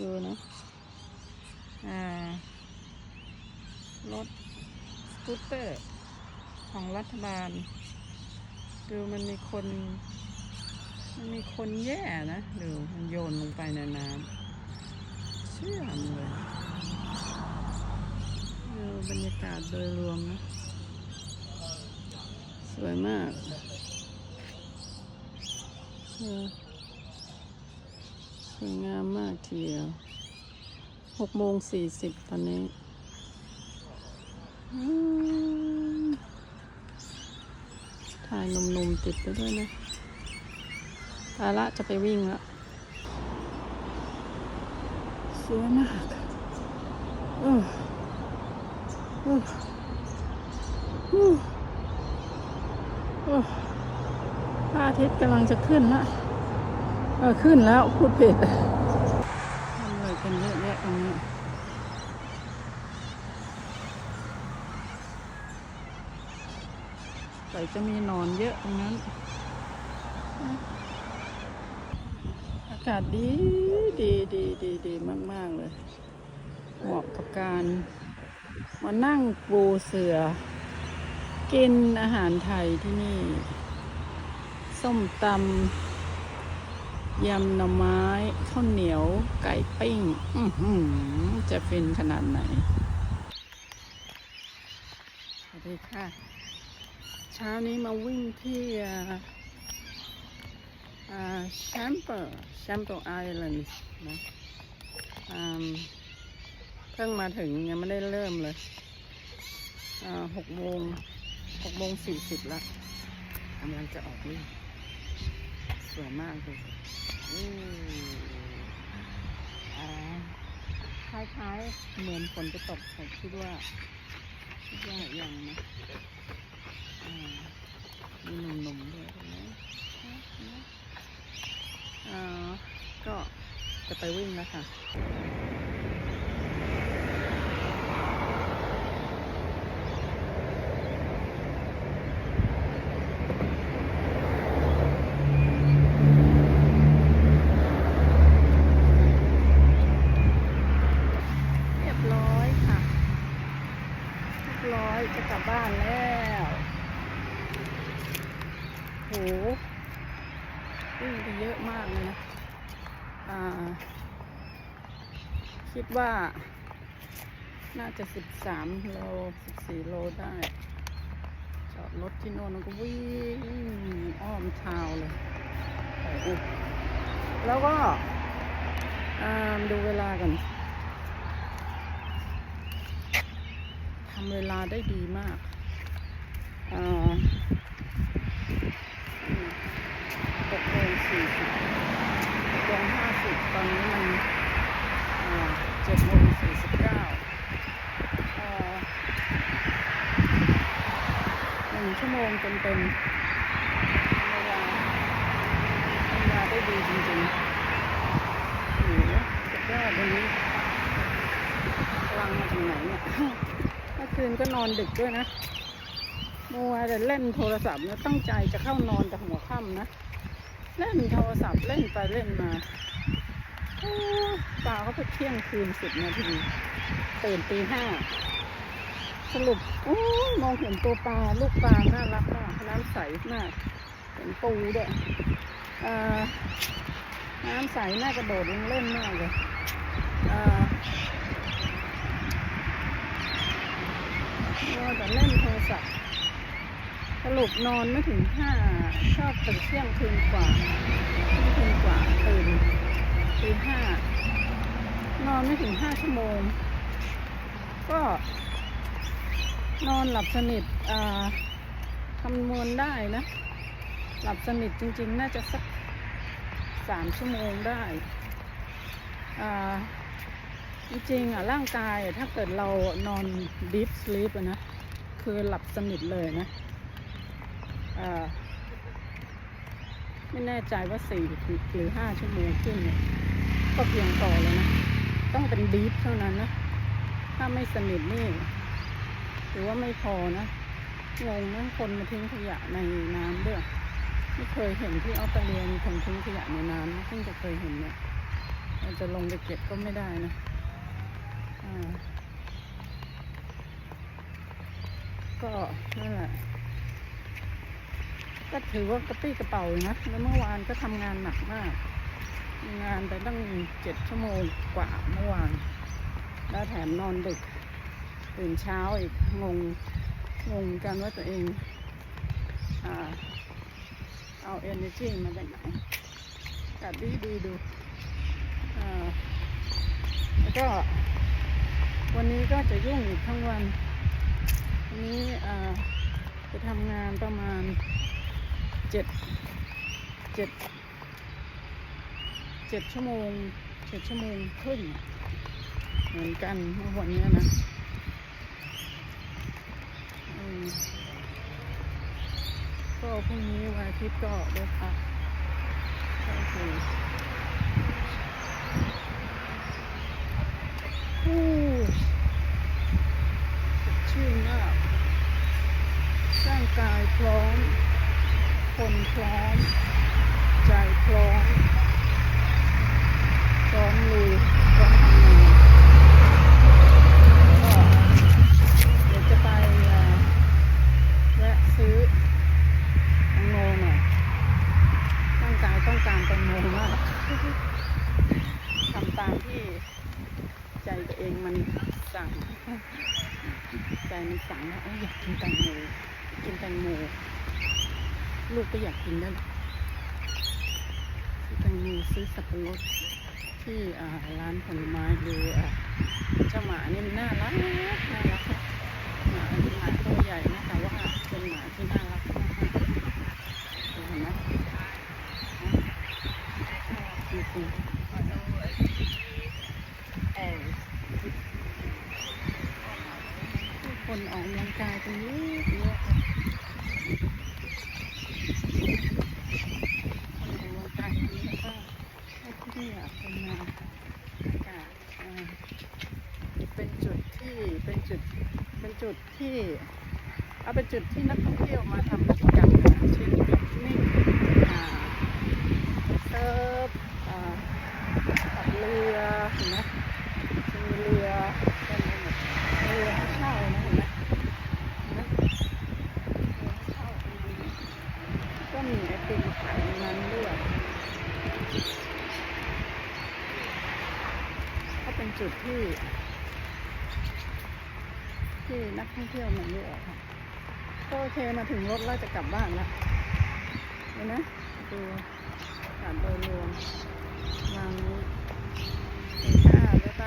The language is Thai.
ดูนะ อ่า รถสกูตเตอร์ของรัฐบาล ดูมันมีคน มันมีคนแย่นะ ดูมันโยนลงไปในน้ำเชื่อมเลยดูบรรยากาศโดยรวมนะ สวยมากเออ วยงามมากทีเดียวหกโมงสี่สิบตอนนี้ถ่ายนุ่มติดไปด้วยนะตาละจะไปวิ่งละสวยมากออเออเออเออพระอาทิตย์กำลังจะขึ้นละ เออขึ้นแล้วพูดผิดทำอะไรกันเยอะแยะตรงนี้ใส่จะมีนอนเยอะตรงนั้น อากาศดีดีดีดีดีมาก ๆ เลย เหมาะกับการมานั่งปูเสือ กินอาหารไทยที่นี่ ส้มตำ ยำหน่อไม้ข้าวเหนียวไก่ปิ้ง อื้อหือจะฟินขนาดไหน สวัสดีค่ะ เช้านี้มาวิ่งที่แชมเปอร์แชมเปอร์ไอแลนด์นะเพิ่งมาถึงยังไม่ได้เริ่มเลยหกโมงหกโมงสี่สิบละกำลังจะออกวิ่ง วยมากเลยคล้ายๆ เหมือนฝนจะตกแต่คิดว่าคิดว่ายังนะมีหนุ่มๆด้วยนี้อ่าก็จะไปวิ่งแล้วค่ะ เรียบร้อยค่ะ เรียบร้อยจะกลั บ้านแล้วโหวิ่งไปเยอะมากเลยนะ อ่า คิดว่า น่าจะสิบสามโลสิบสี่โลได้ จอดรถที่โน่นแล้วก็วิ่งอ้อมชาวเลยแล้วก็ดูเวลากัน ทำเวลาได้ดีมากอ่าหกโมงสี่สิบหกโมงห้าสิบตอนนี้มันเจ็ดโมงสี่สิบเก้าหนึ่งชั่วโมงเต็มๆเวลาทำเวลาได้ดีจริงๆโอ้โหสุดยอดวันนี้พลังมาจากไหนเนี่ย อคืนก็นอนดึกด้วยนะมัวแต่เล่นโทรศัพท์นี่ยตั้งใจจะเข้านอนแต่หัวค่ำนะ เล่นโทรศัพท์เล่นไปเล่นมาโอ้ปลาเขาไปเที่ยงคืนสิบนาทีตื่นตีห้าสรุปอมองเห็นตัวปลาลูกปลาน่ารักมากน้ำใสมากเห็นปูด้วยเอ่อน้ำใสน่ากระโดดลงเล่นมากเลยเอ่อ มัวแต่เัพท์สรุปนอนไม่ถึงห้าชอบตื่นเที่ยงคืนกว่าเที่ยงคืนกว่าตื่นตีห้านอนไม่ถึงห้าชั่วโมง ก็ นอนหลับสนิทคำนวณได้นะ หลับสนิทจริง ๆ น่าจะสักสามชั่วโมงได้จริงๆอะร่างกายถ้าเกิดเรานอน deep sleep นะ คือหลับสนิทเลยนะไม่แน่ใจว่าสี่หรือห้าชั่วโมงขึ้นเนี่ยก็เพียงพอแล้วนะ ต้องเป็น deep เท่านั้นนะ ถ้าไม่สนิทนี่หรือว่าไม่พอนะงงนะคนมาทิ้งขยะในน้ำด้วยไม่เคยเห็นที่ออสเตรเลียมีคนทิ้งขยะในน้ำเพิ่งจะเคยเห็นเนี่ยเราจะลงไปเก็บก็ไม่ได้นะอ่า ก็นั่นแหละก็ถือว่ากระปี้กระเป๋านะ แล้วเมื่อวานก็ทำงานหนักมากงานไปตั้งเจ็ดชั่วโมงกว่าเมื่อวาน แล้วแถมนอนดึก ตื่นเช้าอีก งง งงกันว่าตัวเองอ่าเอา energy มาจากไหนกัดดีดีดู แล้วก็วันนี้ก็จะยุ่งอีกทั้งวัน นนี้จะทำงานประมาณเจ็ดเจ็ดเจ็ดชั่วโมงเจ็ดชั่วโมงครึ่งเหมือนกันเมื่อวันนี้นะก็พรุ่งนี้วันอาทิตย์ก็ได้พักก็คือฮู้สดชื่นมาก ร่าง กายพร้อม คนพร้อม ใจพร้อม พร้อมลุยพร้อมทำงานก็เดี๋ยวจะไปเอ่อแวะซื้อแตงโมหน่อยร่างกายต้องการแตงโมมากทำตามที่ใจตัวเองมันสั่งใจมันสั่งว่าเอ้ยอยากกินแตงโม กินแตงโมลูกก็อยากกินด้วยซื้อแตงโมซื้อสับปะรดที่ร้านผลไม้ดูอะเจ้าหมาเนี่มันน่ารักน่ารักนะหมาเป็นหมาตัวใหญ่นะแต่ว่าเป็นหมาที่น่ารักมากเห็นไหมจริงคนออกกำลังกายกันเยอะ เยอะคนในวงการนี้แล้วก็ให้ที่นี่อะเป็นมาอากาศเป็นจุดที่เป็นจุดเป็นจุดที่เอาเป็นจุดที่นักท่องเที่ยวมาทำกิจกรรมเช่นปิกนิกอ่าเซิร์ฟขับเรือเห็นไหมจะมีเรือเต็มไปหมดเรือให้เช่านะเห็นไหมเห็นไหมเรือให้เช่าเป็นเรือ ก็มีไอติมขายในนั้นด้วยก็เป็นจุด ที่ที่นักท่องเที่ยวมาเยอะค่ะก็โอเคมาถึงรถแล้วจะกลับบ้านแล้วเห็นไหมดูการโดยรวมวางนี้